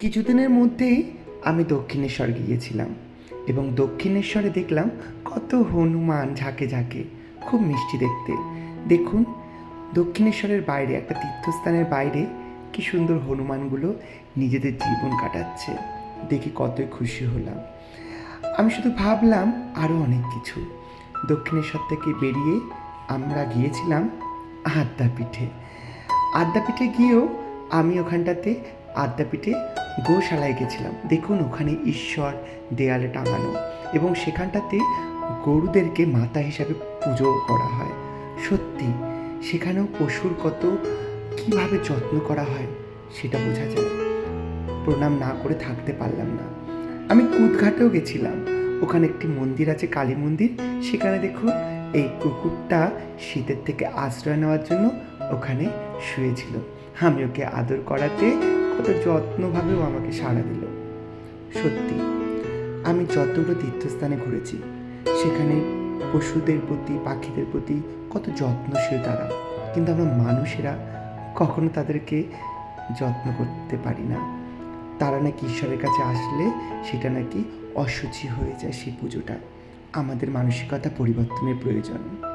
কিছুদিনের মধ্যেই আমি দক্ষিণেশ্বর গিয়েছিলাম এবং দক্ষিণেশ্বরে দেখলাম কত হনুমান ঝাঁকে ঝাঁকে, খুব মিষ্টি দেখতে। দেখুন, দক্ষিণেশ্বরের বাইরে, একটা তীর্থস্থানের বাইরে কি সুন্দর হনুমানগুলো নিজেদের জীবন কাটাচ্ছে। দেখে কতই খুশি হলাম। আমি শুধু ভাবলাম আরও অনেক কিছু। দক্ষিণেশ্বর থেকে বেরিয়ে আমরা গিয়েছিলাম আদ্যাপীঠে। আদ্যাপীঠে গিয়েও আমি ওখানটাতে আদ্যাপীঠে গোশালায় গেছিলাম। দেখুন, ওখানে ঈশ্বর দেয়ালে টাঙানো এবং সেখানটাতে গরুদেরকে মাতা হিসাবে পুজো করা হয়। সত্যি, সেখানেও পশুর কত কীভাবে যত্ন করা হয় সেটা বোঝা যায়। প্রণাম না করে থাকতে পারলাম না। আমি কুদঘাটেও গেছিলাম। ওখানে একটি মন্দির আছে, কালী মন্দির। সেখানে দেখুন, এই কুকুরটা শীতের থেকে আশ্রয় নেওয়ার জন্য ওখানে শুয়েছিল। আমি ওকে আদর করাতে কত যত্নভাবেও আমাকে সাড়া দিল। সত্যি, আমি যতগুলো তীর্থস্থানে ঘুরেছি, সেখানে পশুদের প্রতি, পাখিদের প্রতি কত যত্নশীল তারা। কিন্তু আমরা মানুষেরা কখনো তাদেরকে যত্ন করতে পারি না। তারা নাকি ঈশ্বরের কাছে আসলে সেটা নাকি অসুচি হয়ে যায় সেই পুজোটা। আমাদের মানসিকতা পরিবর্তনের প্রয়োজন।